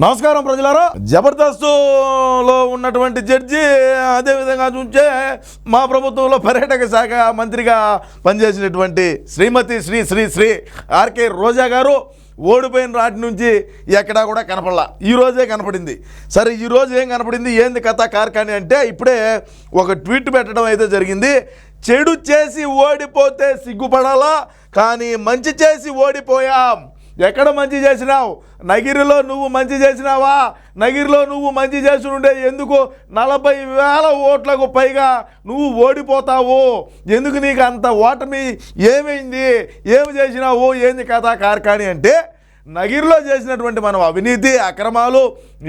నమస్కారం ప్రజలారా. జబర్దస్త్లో ఉన్నటువంటి జడ్జి అదేవిధంగా చూస్తే మా ప్రభుత్వంలో పర్యాటక శాఖ మంత్రిగా పనిచేసినటువంటి శ్రీమతి శ్రీ శ్రీ శ్రీ ఆర్కే రోజా గారు ఓడిపోయిన రాటి నుంచి ఎక్కడా కూడా కనపడలా. ఈ రోజే కనపడింది. సరే ఈ ఏం కనపడింది? ఏంది కథ కార్ఖాని అంటే ఇప్పుడే ఒక ట్వీట్ పెట్టడం అయితే జరిగింది. చెడు చేసి ఓడిపోతే సిగ్గుపడాలా? కానీ మంచి చేసి ఓడిపోయాం. ఎక్కడ మంచి చేసినావు? నగిరిలో నువ్వు మంచి చేసినావా? నగిరిలో నువ్వు మంచి చేసి ఉండే ఎందుకు నలభై వేల ఓట్లకు పైగా నువ్వు ఓడిపోతావు? ఎందుకు నీకు అంత ఓటమి ఏమైంది? ఏమి చేసినావు? ఏంది కథ కార్కాణి అంటే నగిరిలో చేసినటువంటి మనం అవినీతి అక్రమాలు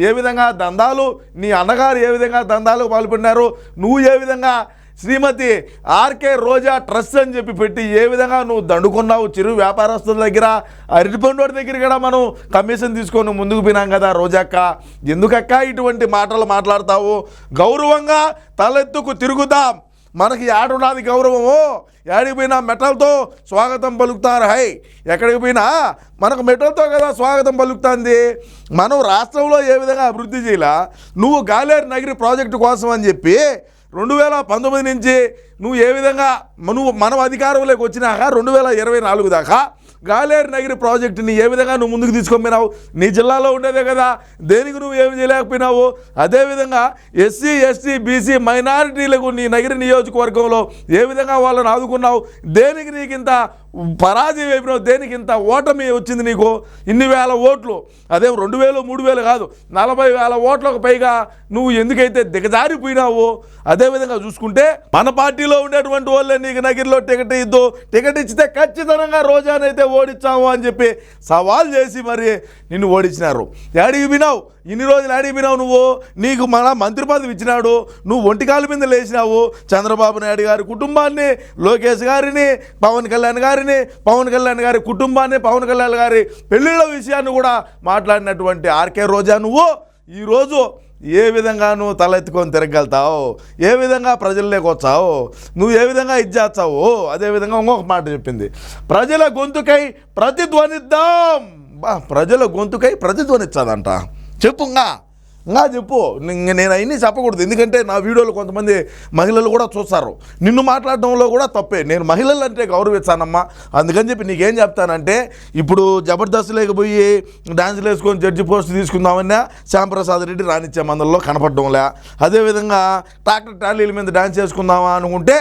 ఏ విధంగా దందాలు నీ అన్నగారు ఏ విధంగా దందాలకు పాల్పడినారు? నువ్వు ఏ విధంగా శ్రీమతి ఆర్కే రోజా ట్రస్ట్ అని చెప్పి పెట్టి ఏ విధంగా నువ్వు దండుకున్నావు? చిరు వ్యాపారస్తుల దగ్గర అరటిపండు దగ్గర కూడా మనం కమిషన్ తీసుకొని ముందుకు పోయినాం కదా రోజాక్క. ఎందుకక్క ఇటువంటి మాటలు మాట్లాడతావు? గౌరవంగా తలెత్తుకు తిరుగుదాం. మనకి ఏడున్నది గౌరవము? ఏడికి పోయినా మెటల్తో స్వాగతం పలుకుతారు. హై ఎక్కడికి పోయినా? మనకు మెటల్తో కదా స్వాగతం పలుకుతుంది. మనం రాష్ట్రంలో ఏ విధంగా అభివృద్ధి చేయాల? నువ్వు గాలేరు నగిరి ప్రాజెక్టు కోసం అని చెప్పి రెండు వేల పంతొమ్మిది నుంచి నువ్వు ఏ విధంగా నువ్వు మనం అధికారంలోకి వచ్చినాక రెండు వేల ఇరవై నాలుగు దాకా గాలేరు నగిరి ప్రాజెక్టుని ఏ విధంగా నువ్వు ముందుకు తీసుకొనిపోయినావు నీ జిల్లాలో ఉండేదే కదా. దేనికి నువ్వు ఏమి చేయలేకపోయినావు? అదేవిధంగా ఎస్సీ ఎస్టీ బీసీ మైనారిటీలకు నీ నగిరి నియోజకవర్గంలో ఏ విధంగా వాళ్ళని ఆదుకున్నావు? దేనికి నీకు ఇంత పరాజయం అయిపోయినావు దేనికి ఇంత ఓటమి వచ్చింది నీకు? ఇన్ని వేల ఓట్లు. అదే రెండు వేలు మూడు వేలు కాదు నలభై వేల ఓట్లకు పైగా నువ్వు ఎందుకైతే దిగజారిపోయినావు అదేవిధంగా చూసుకుంటే మన పార్టీ పార్టీలో ఉండేటువంటి వాళ్ళే నీకు నగిరిలో టికెట్ ఇద్దు. టికెట్ ఇచ్చితే ఖచ్చితంగా రోజానైతే ఓడించాము అని చెప్పి సవాల్ చేసి మరి నిన్ను ఓడించినారు ఏడికి వినావు ఇన్ని రోజులు ఏడికి వినావు నువ్వు? నీకు మన మంత్రి పదవి ఇచ్చినాడు. నువ్వు ఒంటికాల మీద లేచినావు. చంద్రబాబు నాయుడు గారి కుటుంబాన్ని లోకేష్ గారిని పవన్ కళ్యాణ్ గారిని పవన్ కళ్యాణ్ గారి కుటుంబాన్ని పవన్ కళ్యాణ్ గారి పెళ్ళిళ్ళ విషయాన్ని కూడా మాట్లాడినటువంటి ఆర్కే రోజా నువ్వు. ఈరోజు ఏ విధంగా నువ్వు తలెత్తుకొని తిరగలుగుతావు ఏ విధంగా ప్రజల్లోకి వచ్చావు? నువ్వు ఏ విధంగా ఇది చేస్తావు? అదేవిధంగా ఇంకొక మాట చెప్పింది. ప్రజల గొంతుకై ప్రతిధ్వనిద్దాం. బా ప్రజల గొంతుకై ప్రతిధ్వనిచ్చదంట. చెప్పుగా. ఇంకా చెప్పు నేను అవన్నీ చెప్పకూడదు. ఎందుకంటే నా వీడియోలు కొంతమంది మహిళలు కూడా చూస్తారు. నిన్ను మాట్లాడడంలో కూడా తప్పే. నేను మహిళలు అంటే గౌరవిస్తానమ్మా. అందుకని చెప్పి నీకేం చెప్తానంటే ఇప్పుడు జబర్దస్త్ లేకపోయి డాన్సులు వేసుకొని జడ్జి పోస్ట్ తీసుకుందామన్నా శ్యాంప్రసాద్ రెడ్డి రానిచ్చే మందల్లో కనపడడంలే. అదేవిధంగా ట్రాక్టర్ ట్రాలీల మీద డాన్స్ చేసుకుందామా అనుకుంటే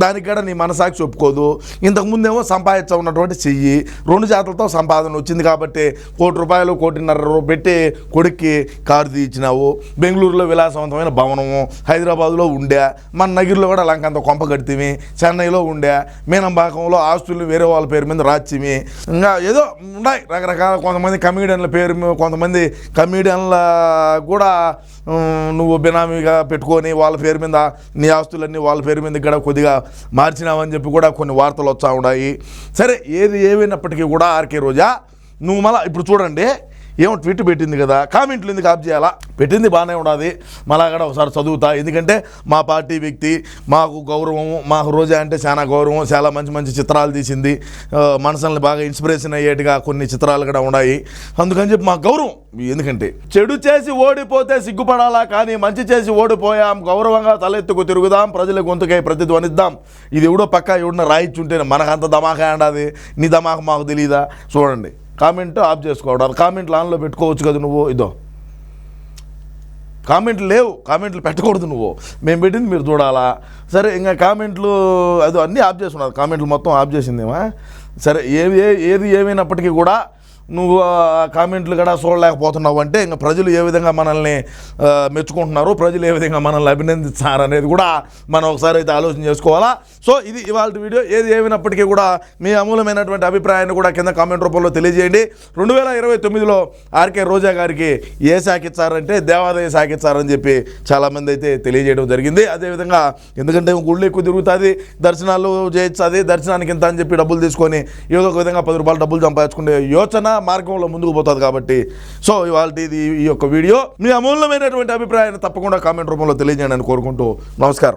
దానికి కూడా నీ మనసాక్షి ఒప్పుకోదు. ఇంతకుముందేమో సంపాదించ ఉన్నటువంటి చెయ్యి రెండు జాతులతో సంపాదన వచ్చింది కాబట్టి కోటి రూపాయలు కోటిన్నర రూ- పెట్టి కొడుక్కి కారు తీయించినావు బెంగళూరులో విలాసవంతమైన భవనము హైదరాబాద్లో ఉండే మన నగిరిలో కూడా లంకంత కొంప కడితిమి చెన్నైలో ఉండే మీనంబాకంలో ఆస్తులు వేరే వాళ్ళ పేరు మీద రాచిమి ఇంకా ఏదో ఉన్నాయి రకరకాల కొంతమంది కమీడియన్ల పేరు మీద కొంతమంది కమీడియన్ల కూడా నువ్వు బినామీగా పెట్టుకొని వాళ్ళ పేరు మీద నీ ఆస్తులన్నీ వాళ్ళ పేరు మీద ఇక్కడ కొద్దిగా మార్చినావని చెప్పి కూడా కొన్ని వార్తలు వచ్చా ఉన్నాయి. సరే ఏది ఏమైనప్పటికీ కూడా ఆర్కే రోజా నువ్వు మళ్ళీ ఇప్పుడు చూడండి ఏమో ట్వీట్ పెట్టింది కదా కామెంట్లు ఎందుకు ఆఫ్ చేయాలా? పెట్టింది బాగానే ఉన్నది మళ్ళీ కూడా ఒకసారి చదువుతా. ఎందుకంటే మా పార్టీ వ్యక్తి మాకు గౌరవం మాకు రోజా అంటే చాలా గౌరవం చాలా మంచి మంచి చిత్రాలు తీసింది. మనసుల్ని బాగా ఇన్స్పిరేషన్ అయ్యేట్టుగా కొన్ని చిత్రాలు కూడా ఉన్నాయి. అందుకని చెప్పి మా గౌరవం. ఎందుకంటే చెడు చేసి ఓడిపోతే సిగ్గుపడాలా కానీ మంచి చేసి ఓడిపోయాం గౌరవంగా తలెత్తుకు తిరుగుదాం ప్రజల గొంతుకై ప్రతిధ్వనిద్దాం. ఇది ఎవడో పక్క ఎవడన్నా రాయిచ్చుంటే మనకంత దమాకా అండాది. నీ దమాక మాకు తెలియదా చూడండి. కామెంట్ ఆఫ్ చేసుకోవడం కామెంట్లు ఆన్లో పెట్టుకోవచ్చు కదా నువ్వు ఇదో. కామెంట్లు లేవు కామెంట్లు పెట్టకూడదు నువ్వు. మేము పెట్టింది మీరు చూడాలా. సరే ఇంకా కామెంట్లు అది అన్నీ ఆఫ్ చేసుకున్నారు. కామెంట్లు మొత్తం ఆఫ్ చేసిందేమా? సరే ఏది ఏ- ఏది ఏమైనప్పటికీ కూడా నువ్వు కామెంట్లు కూడా చూడలేకపోతున్నావు అంటే ఇంకా ప్రజలు ఏ విధంగా మనల్ని మెచ్చుకుంటున్నారు ప్రజలు ఏ విధంగా మనల్ని అభినందిస్తారు అనేది కూడా మనం ఒకసారి అయితే ఆలోచన చేసుకోవాలా? సో ఇది ఇవాళ వీడియో. ఏది ఏమైనప్పటికీ కూడా మీ అమూలమైనటువంటి అభిప్రాయాన్ని కూడా కింద కామెంట్ రూపంలో తెలియజేయండి. రెండు వేల ఇరవై తొమ్మిదిలో ఆర్కే రోజా గారికి ఏ శాఖ ఇచ్చారంటే దేవాదాయ శాఖ ఇచ్చారని చెప్పి చాలామంది అయితే తెలియజేయడం జరిగింది. అదేవిధంగా ఎందుకంటే గుళ్ళు ఎక్కువ తిరుగుతుంది దర్శనాలు చేయిస్తుంది దర్శనానికి ఇంత అని చెప్పి డబ్బులు తీసుకొని ఏదో ఒక విధంగా పది రూపాయలు డబ్బులు సంపాదించుకునే యోచన మార్గంలో ముందుకు పోతుంది కాబట్టి. సో ఇవాళ ఇది ఈ యొక్క వీడియో. మీ అమూల్యమైనటువంటి అభిప్రాయాన్ని తప్పకుండా కామెంట్ రూపంలో తెలియజేయండి అని కోరుకుంటూ నమస్కారం.